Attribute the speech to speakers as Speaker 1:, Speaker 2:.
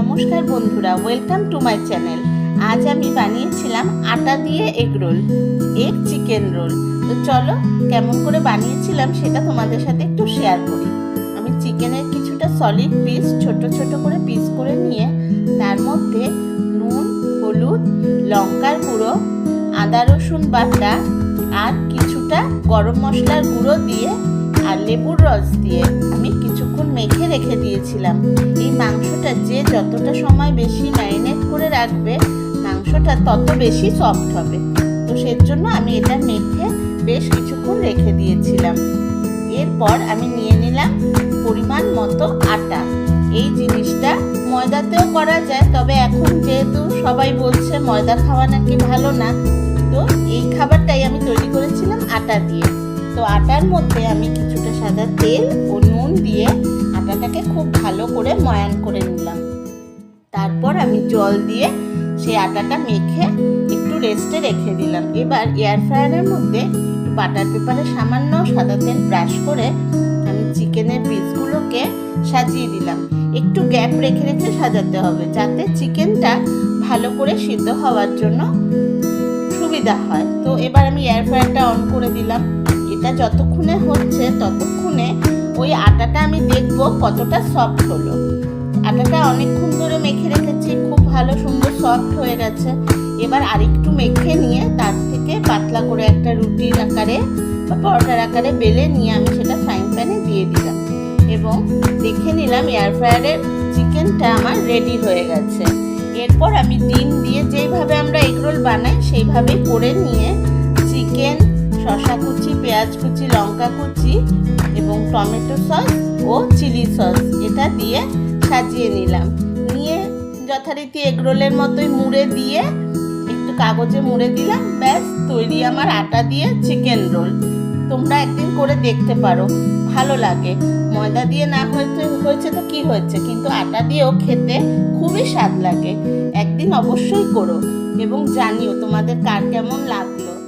Speaker 1: নমস্কার বন্ধুরা welcome to my channel আজ আমি বানিয়েছিলাম আটা দিয়ে egg roll egg chicken roll তো চলো, কেমন করে বানিয়েছিলাম সেটা তোমাদের সাথে একটু শেয়ার করি। আমি চিকেনের কিছুটা সলিড পিস ছোট ছোট করে পিস করে নিয়ে, তার মধ্যে নুন, হলুদ, লঙ্কার গুঁড়ো, আদা রসুন বাটা আর কিছুটা গরম মশলার গুঁড়ো দিয়ে আর লেবুর রস দিয়ে আমি কিছুক্ষণ মেখে রেখে দিয়েছিলাম। এই মাংসটা যে যতটা সময় বেশি ম্যারিনেট করে রাখবে, মাংসটা তত বেশি সফট হবে। তো সের জন্য আমি এটা মেখে বেশ কিছুক্ষণ রেখে দিয়েছিলাম। এরপর আমি নিয়ে নিলাম পরিমাণ মতো আটা। এই জিনিসটা ময়দাতেও করা যায়, তবে এখন যেহেতু সবাই বলছে ময়দা খাওয়া নাকি ভালো না, তো এই খাবারটাই আমি তৈরি করেছিলাম আটা দিয়ে। তো আটার মধ্যে আমি কিছুটা সাদা তেল ও নুন দিয়ে আটাটাকে খুব ভালো করে ময়ান করে নিলাম। তারপর আমি জল দিয়ে সেই আটাটা মেখে একটু রেস্টে রেখে দিলাম। এবার এয়ার ফ্রায়ারের মধ্যে বাটার পেপারে সামান্য সাদা তেল ব্রাশ করে আমি চিকেনের পিসগুলোকে সাজিয়ে দিলাম। একটু গ্যাপ রেখে রেখে সাজাতে হবে যাতে চিকেনটা ভালো করে সিদ্ধ হওয়ার জন্য সুবিধা হয়। তো এবার আমি এয়ার ফ্রায়ারটা অন করে দিলাম। এটা যতক্ষণে হচ্ছে ততক্ষণে ওই আমি দেখব কতটা সফট হলো। আটাটা অনেকক্ষণ ধরে মেখে রেখেছি, খুব ভালো সুন্দর সফট হয়ে গেছে। এবার আরেকটু মেখে নিয়ে তার থেকে পাতলা করে একটা রুটির আকারে বা পরোটার আকারে বেলে নিয়ে আমি সেটা ফ্রাইং প্যানে দিয়ে দিলাম। এবং দেখে নিলাম এয়ার ফ্রায়ারের চিকেনটা আমার রেডি হয়ে গেছে। এরপর আমি ডিম দিয়ে যেইভাবে আমরা এগরোল বানাই সেইভাবেই করে নিয়ে চিকেন শসা কুচি, পেঁয়াজ কুচি, লঙ্কা কুচি এবং টমেটো সস ও চিলি সস, এটা দিয়ে সাজিয়ে নিলাম। নিয়ে যথারীতি এগরোলের মতোই মুড়ে দিয়ে একটু কাগজে মুড়ে দিলাম। ব্যাস, তৈরি আমার আটা দিয়ে চিকেন রোল। তোমরা একদিন করে দেখতে পারো, ভালো লাগে। ময়দা দিয়ে না হয়েছে হয়েছে তো কি হয়েছে? কিন্তু আটা দিয়েও খেতে খুবই স্বাদ লাগে। একদিন অবশ্যই করো এবং জানিও তোমাদের কার কেমন লাগল।